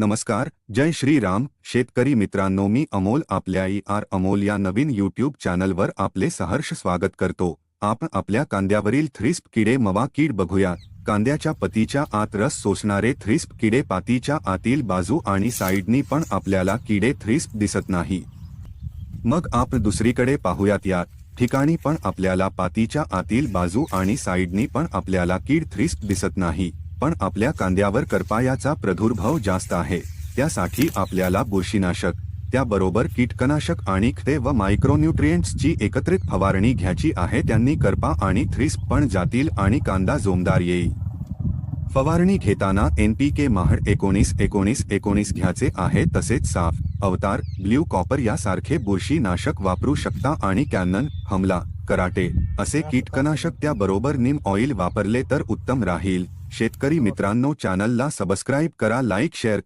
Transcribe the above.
नमस्कार जय श्रीराम. शेतकरी मित्रांनो मी अमोल आपल्या ई आर अमोल या नवीन यूट्यूब चॅनलवर आपले सहर्ष स्वागत करतो. आपण आपल्या कांद्यावरील थ्रिस्प किडे मवा कीड बघूया. कांद्याच्या पतीच्या आत रस सोसणारे थ्रिस्प किडे पातीच्या आतील बाजू आणि साईडनी पण आपल्याला किडे थ्रिस्प दिसत नाही. मग आपण दुसरीकडे पाहूयात या ठिकाणी पण आपल्याला पातीच्या आतील बाजू आणि साईडनी पण आपल्याला कीड थ्रिस्प दिसत नाही. पण आपल्या कांद्यावर करपायाचा प्रादुर्भाव जास्त आहे. त्यासाठी आपल्याला बुरशीनाशक त्याबरोबर कीटकनाशक आणि खते व मायक्रोन्यूट्रिएंट्सची एकत्रित फवारणी घ्यायची आहे. त्यांनी करपा आणि थ्रिस्प पण जातील आणि कांदा जोमदार येईल. फवारणी घेताना एनपीके महाड एकोणीस एकोणीस एकोणीस घ्यायचे आहे. तसेच साफ अवतार ब्ल्यू कॉपर यासारखे बुरशीनाशक वापरू शकता आणि कॅनन हमला कराटे असे कीटकनाशक त्याबरोबर निम ऑइल वापरले तर उत्तम राहील. शेतकरी मित्रांनो चॅनलला सबस्क्राईब करा लाईक शेअर